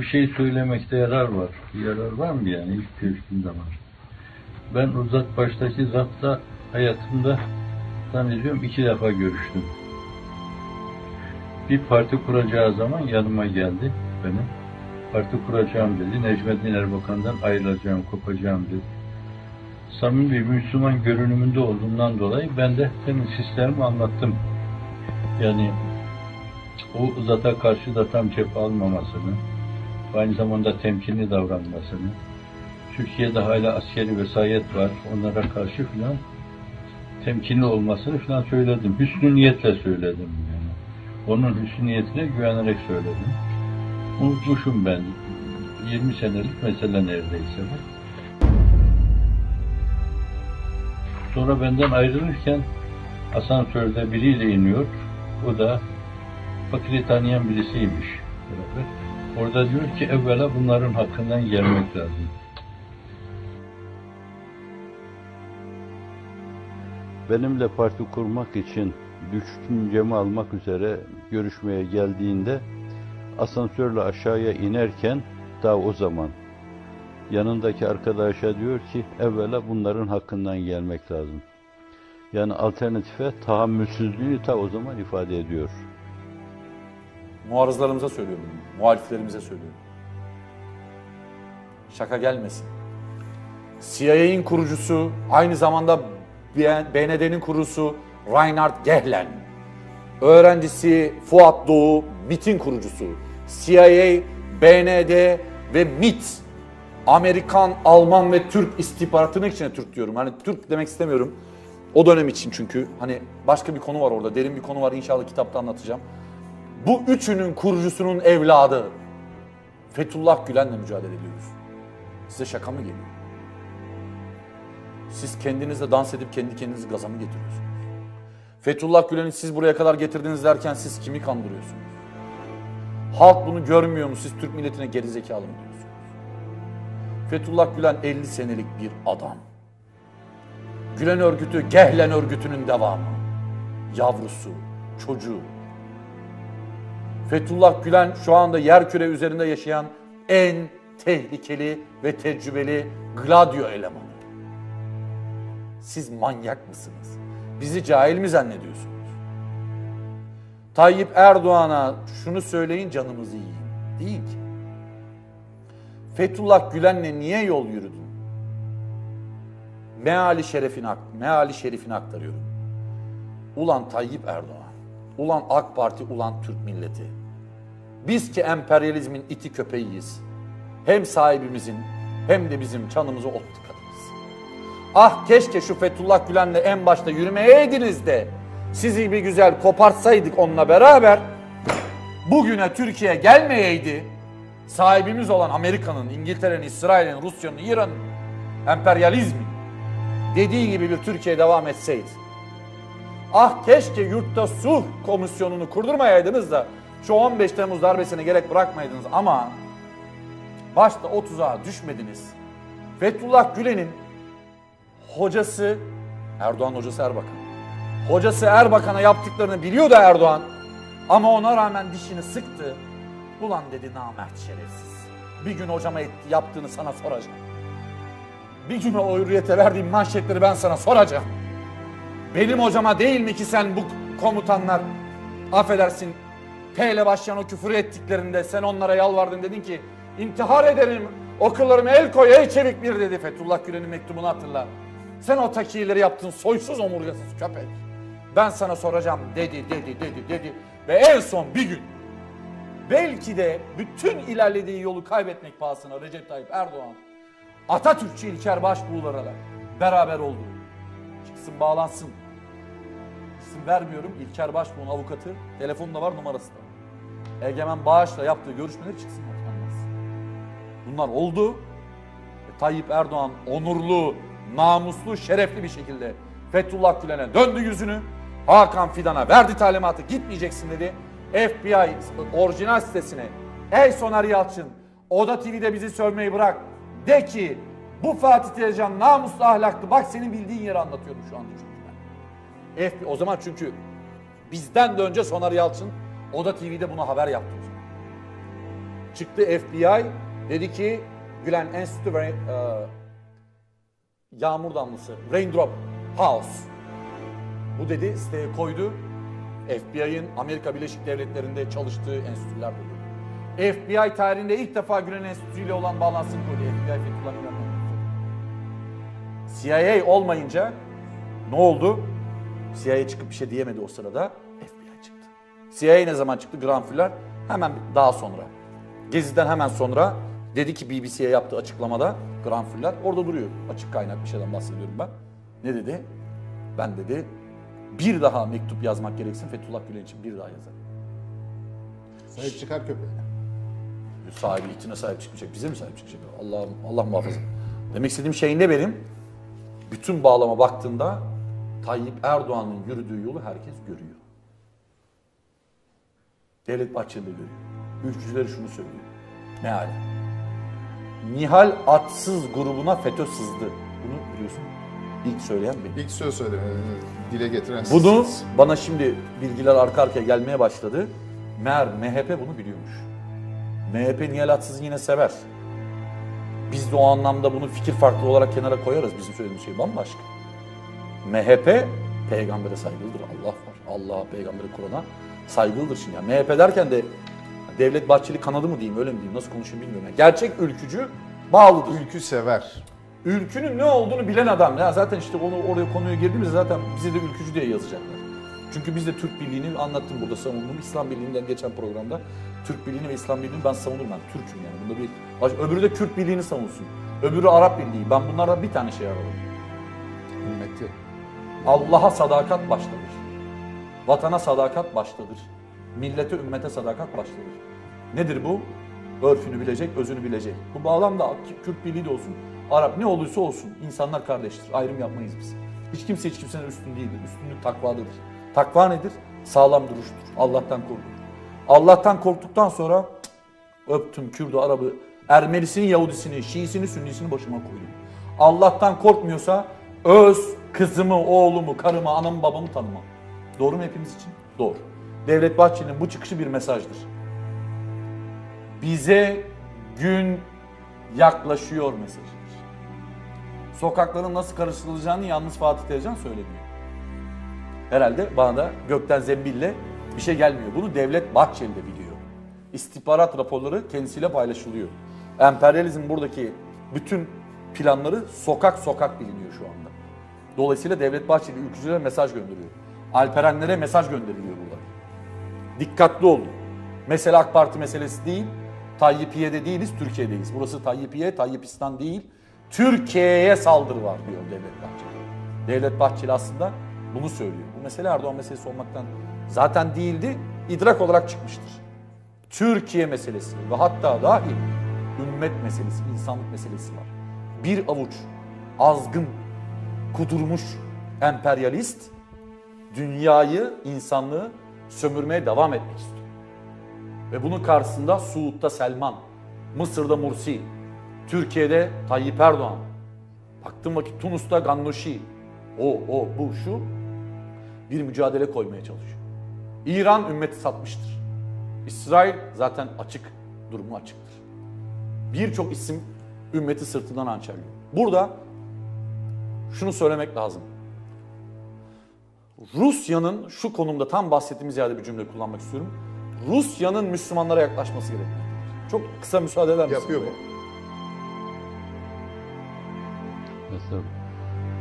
Bir şey söylemekte yarar var. Yarar var mı yani ilk görüştüğüm zaman? Ben o zat baştaki zatla hayatımda zannediyorum iki defa görüştüm. Bir parti kuracağı zaman yanıma geldi benim. Parti kuracağım dedi. Necmettin Erbakan'dan ayrılacağım, kopacağım dedi. Samimi bir Müslüman görünümünde olduğundan dolayı ben de senin sistemimi anlattım. Yani o zata karşı da tam cephe almamasını, aynı zamanda temkinli davranmasını, Türkiye'de hala askeri vesayet var, onlara karşı filan temkinli olmasını filan söyledim. Hüsnü niyetle söyledim yani. Onun hüsnü niyetine güvenerek söyledim. Unutmuşum ben. 20 senelik mesele neredeyse bu. Sonra benden ayrılırken asansörde biriyle iniyor. O da fakiri tanıyan birisiymiş. Beraber. Orada diyor ki evvela bunların hakkından gelmek lazım. Benimle parti kurmak için düşüncemi almak üzere görüşmeye geldiğinde asansörle aşağıya inerken daha o zaman yanındaki arkadaşa diyor ki evvela bunların hakkından gelmek lazım. Yani alternatife tahammülsüzlüğünü ta o zaman ifade ediyor. Muarızlarımıza söylüyorum, muhaliflerimize söylüyorum. Şaka gelmesin. CIA'in kurucusu, aynı zamanda BND'nin kurucusu Reinhard Gehlen, öğrencisi Fuat Doğu, MIT'in kurucusu, CIA, BND ve MIT, Amerikan, Alman ve Türk istihbaratının içine Türk diyorum. Hani Türk demek istemiyorum. O dönem için çünkü hani başka bir konu var orada, derin bir konu var inşallah kitapta anlatacağım. Bu üçünün kurucusunun evladı Fethullah Gülen'le mücadele ediyoruz. Size şaka mı geliyor? Siz kendinizle dans edip kendi kendinizi gaza mı getiriyorsunuz? Fethullah Gülen'i siz buraya kadar getirdiniz derken siz kimi kandırıyorsunuz? Halk bunu görmüyor mu? Siz Türk milletine gerizekalı mı diyorsunuz? Fethullah Gülen 50 senelik bir adam. Gülen örgütü, Gehlen örgütünün devamı. Yavrusu, çocuğu. Fethullah Gülen şu anda yerküre üzerinde yaşayan en tehlikeli ve tecrübeli gladio elemanı. Siz manyak mısınız? Bizi cahil mi zannediyorsunuz? Tayyip Erdoğan'a şunu söyleyin canımızı yiyin. Değil ki. Fethullah Gülen'le niye yol yürüdün? Meali şerefini, meali şerifini aktarıyorum. Ulan Tayyip Erdoğan, ulan AK Parti, ulan Türk milleti. Biz ki emperyalizmin iti köpeğiyiz. Hem sahibimizin hem de bizim çanımızı ot tıkadınız. Ah keşke şu Fethullah Gülen'le en başta yürümeyeydiniz de sizi bir güzel kopartsaydık onunla beraber bugüne Türkiye gelmeyeydi. Sahibimiz olan Amerika'nın, İngiltere'nin, İsrail'in, Rusya'nın, İran'ın emperyalizmi dediği gibi bir Türkiye devam etseydi. Ah keşke yurtta sulh komisyonunu kurdurmayaydınız da şu 15 Temmuz darbesine gerek bırakmaydınız ama başta o tuzağa düşmediniz. Fethullah Gülen'in hocası Erdoğan hocası Erbakan. Hocası Erbakan'a yaptıklarını biliyordu Erdoğan ama ona rağmen dişini sıktı. Ulan dedi namert şerefsiz. Bir gün hocama etti, yaptığını sana soracağım. Bir gün o hürriyete verdiğim manşetleri ben sana soracağım. Benim hocama değil mi ki sen bu komutanlar affedersin P ile başlayan o küfür ettiklerinde sen onlara yalvardın dedin ki intihar ederim okullarıma el koy ey çevik bir dedi Fethullah Gülen'in mektubunu hatırla. Sen o takiyeleri yaptın soysuz omurgasız köpek. Ben sana soracağım dedi dedi dedi dedi ve en son bir gün belki de bütün ilerlediği yolu kaybetmek pahasına Recep Tayyip Erdoğan Atatürkçü İlker Başbuğlar'la beraber oldu. Çıksın bağlansın. İsim vermiyorum. İlker Başbuğ'un avukatı. Telefonda var numarası da. Egemen Bağış'la yaptığı görüşmeler çıksın. Anlasın. Bunlar oldu. E, Tayyip Erdoğan onurlu, namuslu, şerefli bir şekilde Fethullah Gülen'e döndü yüzünü. Hakan Fidan'a verdi talimatı gitmeyeceksin dedi. FBI orijinal sitesine Ey Soner Yalçın Oda TV'de bizi sövmeyi bırak. De ki bu Fatih Tezcan namuslu ahlaklı. Bak senin bildiğin yeri anlatıyorum şu anda çünkü. FBI, o zaman çünkü bizden de önce Soner Yalçın Oda TV'de buna haber yaptı. Çıktı FBI dedi ki Gülen Enstitü ve e, yağmur damlası Raindrop House. Bu dedi siteye koydu. FBI'ın Amerika Birleşik Devletleri'nde çalıştığı enstitüler buldu. FBI tarihinde ilk defa Gülen Enstitüsü ile olan bağlantısını koydu. FBI Fethullah Gülen. CIA olmayınca ne oldu? CIA çıkıp bir şey diyemedi o sırada. CIA ne zaman çıktı? Granfüller hemen daha sonra. Gezi'den hemen sonra dedi ki BBC'ye yaptığı açıklamada Granfüller orada duruyor. Açık kaynak bir şeyden bahsediyorum ben. Ne dedi? Ben dedi bir daha mektup yazmak gereksin Fethullah Gülen için bir daha yazar. Sahip çıkar köpeğine. Sahibi itine sahip çıkmayacak. Bize mi sahip çıkacak? Allah Allah muhafaza. Demek istediğim şey ne benim? Bütün bağlama baktığında Tayyip Erdoğan'ın yürüdüğü yolu herkes görüyor. Devlet Bahçeli de görüyor. Ülkücüleri şunu söylüyor. Meali. Nihal Atsız grubuna FETÖ sızdı. Bunu biliyorsun. İlk söyleyen benim. İlk söz söyle, dile getiren Bunu sizsiniz. bana şimdi bilgiler arka arkaya gelmeye başladı. Meğer MHP bunu biliyormuş. MHP Nihal Atsız'ı yine sever. Biz de o anlamda bunu fikir farklı olarak kenara koyarız. Bizim söylediğimiz şey bambaşka. MHP peygambere saygılıdır. Allah var. Allah'a, peygambere, Kur'an'a saygılıdır şimdi. Yani MHP derken de Devlet Bahçeli kanadı mı diyeyim, öyle mi diyeyim, nasıl konuşayım bilmiyorum. Yani gerçek ülkücü bağlıdır. Ülkü sever. Ülkünün ne olduğunu bilen adam. Ya zaten işte onu oraya konuya girdiğimizde zaten bize de ülkücü diye yazacaklar. Çünkü biz de Türk Birliği'ni anlattım burada savundum. İslam Birliği'nden geçen programda Türk Birliği'ni ve İslam Birliği'ni ben savunurum ben. Türk'üm yani. Bunda bir öbürü de Kürt Birliği'ni savunsun. Öbürü Arap Birliği. Ben bunlardan bir tane şey ararım. Ümmeti. Allah'a sadakat baştadır. Vatana sadakat baştadır. Millete, ümmete sadakat baştadır. Nedir bu? Örfünü bilecek, özünü bilecek. Bu bağlamda Kürt Birliği de olsun, Arap ne olursa olsun insanlar kardeştir. Ayrım yapmayız biz. Hiç kimse hiç kimsenin üstün değildir. Üstünlük takvadır. Takva nedir? Sağlam duruştur. Allah'tan korkulur. Allah'tan korktuktan sonra öptüm Kürdü, Arabı, Ermenisini, Yahudisini, Şiisini, Sünnisini başıma koydum. Allah'tan korkmuyorsa öz kızımı, oğlumu, karımı, anamı, babamı tanımam. Doğru mu hepimiz için? Doğru. Devlet Bahçeli'nin bu çıkışı bir mesajdır. Bize gün yaklaşıyor mesajıdır. Sokakların nasıl karıştırılacağını yalnız Fatih Tezcan söylemiyor. Herhalde bana da gökten zembille bir şey gelmiyor. Bunu Devlet Bahçeli de biliyor. İstihbarat raporları kendisiyle paylaşılıyor. Emperyalizm buradaki bütün planları sokak sokak biliniyor şu anda. Dolayısıyla Devlet Bahçeli ülkücülere mesaj gönderiyor. Alperenlere mesaj gönderiliyor burada. Dikkatli olun. Mesele AK Parti meselesi değil. Tayyipiye'de değiliz, Türkiye'deyiz. Burası Tayyipiye, Tayyipistan değil. Türkiye'ye saldırı var diyor Devlet Bahçeli. Devlet Bahçeli aslında bunu söylüyor. Bu mesele Erdoğan meselesi olmaktan zaten değildi, idrak olarak çıkmıştır. Türkiye meselesi ve hatta dahil ümmet meselesi, insanlık meselesi var. Bir avuç azgın, kudurmuş emperyalist dünyayı, insanlığı sömürmeye devam etmek istiyor. Ve bunun karşısında Suud'da Selman, Mısır'da Mursi, Türkiye'de Tayyip Erdoğan, baktığım vakit Tunus'ta Gannouchi, o, o, bu, şu bir mücadele koymaya çalışıyor. İran ümmeti satmıştır. İsrail zaten açık, durumu açıktır. Birçok isim ümmeti sırtından hançerliyor. Burada şunu söylemek lazım. Rusya'nın şu konumda tam bahsettiğimiz yerde bir cümle kullanmak istiyorum. Rusya'nın Müslümanlara yaklaşması gerekmektedir. Çok kısa müsaade eder misiniz? Yapıyor bu. Mesela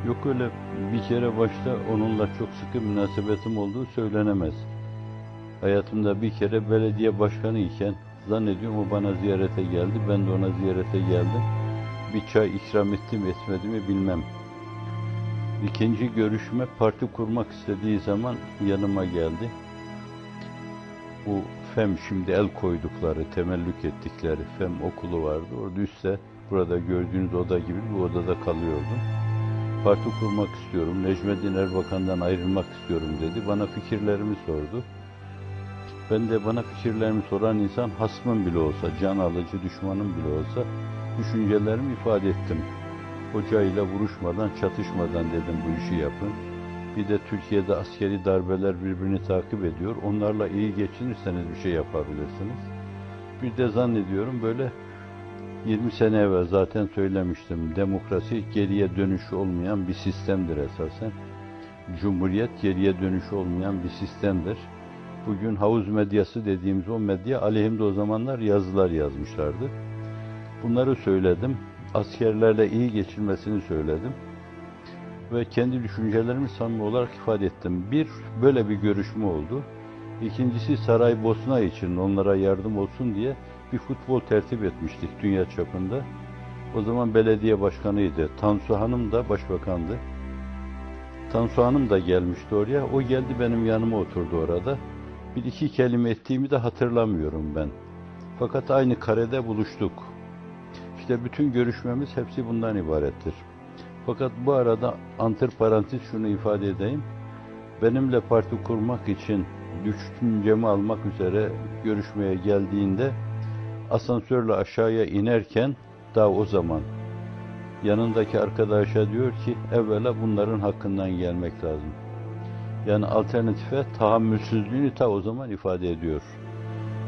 yok öyle bir kere başta onunla çok sıkı münasebetim olduğu söylenemez. Hayatımda bir kere belediye başkanı iken zannediyorum o bana ziyarete geldi. Ben de ona ziyarete geldim. Bir çay ikram ettim etmedi mi bilmem. İkinci görüşme parti kurmak istediği zaman yanıma geldi. Bu FEM şimdi el koydukları, temellük ettikleri FEM okulu vardı. Orada üstte burada gördüğünüz oda gibi bir odada kalıyordum. Parti kurmak istiyorum, Necmettin Erbakan'dan ayrılmak istiyorum dedi. Bana fikirlerimi sordu. Ben de bana fikirlerimi soran insan hasmım bile olsa, can alıcı düşmanım bile olsa düşüncelerimi ifade ettim. Hocayla vuruşmadan, çatışmadan dedim bu işi yapın. Bir de Türkiye'de askeri darbeler birbirini takip ediyor. Onlarla iyi geçinirseniz bir şey yapabilirsiniz. Bir de zannediyorum böyle 20 sene evvel zaten söylemiştim. Demokrasi geriye dönüşü olmayan bir sistemdir esasen. Cumhuriyet geriye dönüşü olmayan bir sistemdir. Bugün havuz medyası dediğimiz o medya aleyhimde o zamanlar yazılar yazmışlardı. Bunları söyledim. Askerlerle iyi geçirmesini söyledim. Ve kendi düşüncelerimi samimi olarak ifade ettim. Bir, böyle bir görüşme oldu. İkincisi Saraybosna için onlara yardım olsun diye bir futbol tertip etmiştik dünya çapında. O zaman belediye başkanıydı. Tansu Hanım da başbakandı. Tansu Hanım da gelmişti oraya. O geldi benim yanıma oturdu orada. Bir iki kelime ettiğimi de hatırlamıyorum ben. Fakat aynı karede buluştuk. İşte bütün görüşmemiz hepsi bundan ibarettir. Fakat bu arada antiparantez şunu ifade edeyim. Benimle parti kurmak için düşüncemi almak üzere görüşmeye geldiğinde asansörle aşağıya inerken daha o zaman yanındaki arkadaşa diyor ki evvela bunların hakkından gelmek lazım. Yani alternatife tahammülsüzlüğünü ta o zaman ifade ediyor.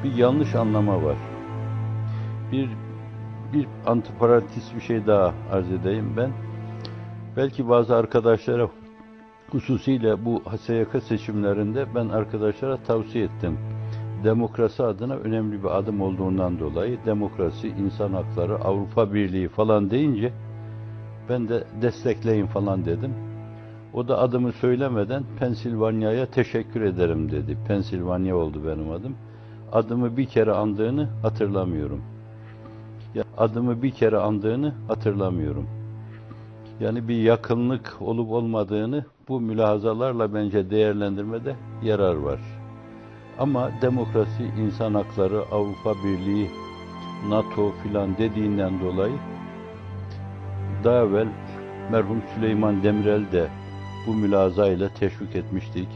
Bir yanlış anlama var. Bir bir antiparantez bir şey daha arz edeyim ben. Belki bazı arkadaşlara hususiyle bu HSYK seçimlerinde ben arkadaşlara tavsiye ettim. Demokrasi adına önemli bir adım olduğundan dolayı demokrasi, insan hakları, Avrupa Birliği falan deyince ben de destekleyin falan dedim. O da adımı söylemeden Pensilvanya'ya teşekkür ederim dedi. Pensilvanya oldu benim adım. Adımı bir kere andığını hatırlamıyorum. Ya adımı bir kere andığını hatırlamıyorum. Yani bir yakınlık olup olmadığını bu mülahazalarla bence değerlendirmede yarar var. Ama demokrasi, insan hakları, Avrupa Birliği, NATO filan dediğinden dolayı daha evvel merhum Süleyman Demirel de bu mülaza ile teşvik etmiştik.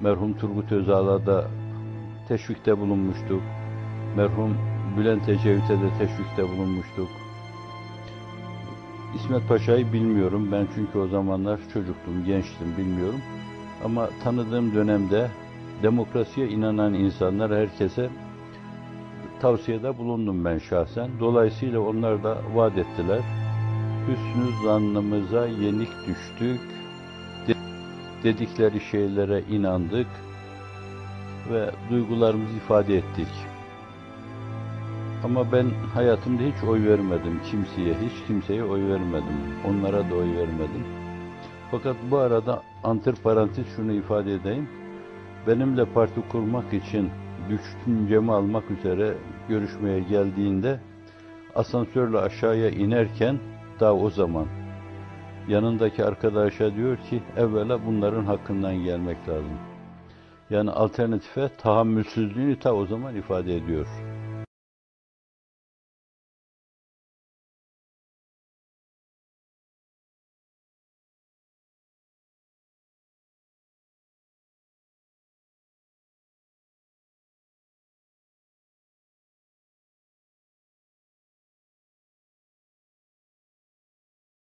Merhum Turgut Özal'a da teşvikte bulunmuştuk. Merhum Bülent Ecevit'e de teşvikte bulunmuştuk. İsmet Paşa'yı bilmiyorum. Ben çünkü o zamanlar çocuktum, gençtim, bilmiyorum. Ama tanıdığım dönemde demokrasiye inanan insanlar herkese tavsiyede bulundum ben şahsen. Dolayısıyla onlar da vaat ettiler. Hüsnü zannımıza yenik düştük. Dedikleri şeylere inandık ve duygularımızı ifade ettik. Ama ben hayatımda hiç oy vermedim kimseye, hiç kimseye oy vermedim. Onlara da oy vermedim. Fakat bu arada antiparantez şunu ifade edeyim. Benimle parti kurmak için düşüncemi almak üzere görüşmeye geldiğinde asansörle aşağıya inerken daha o zaman yanındaki arkadaşa diyor ki evvela bunların hakkından gelmek lazım. Yani alternatife tahammülsüzlüğünü ta o zaman ifade ediyor.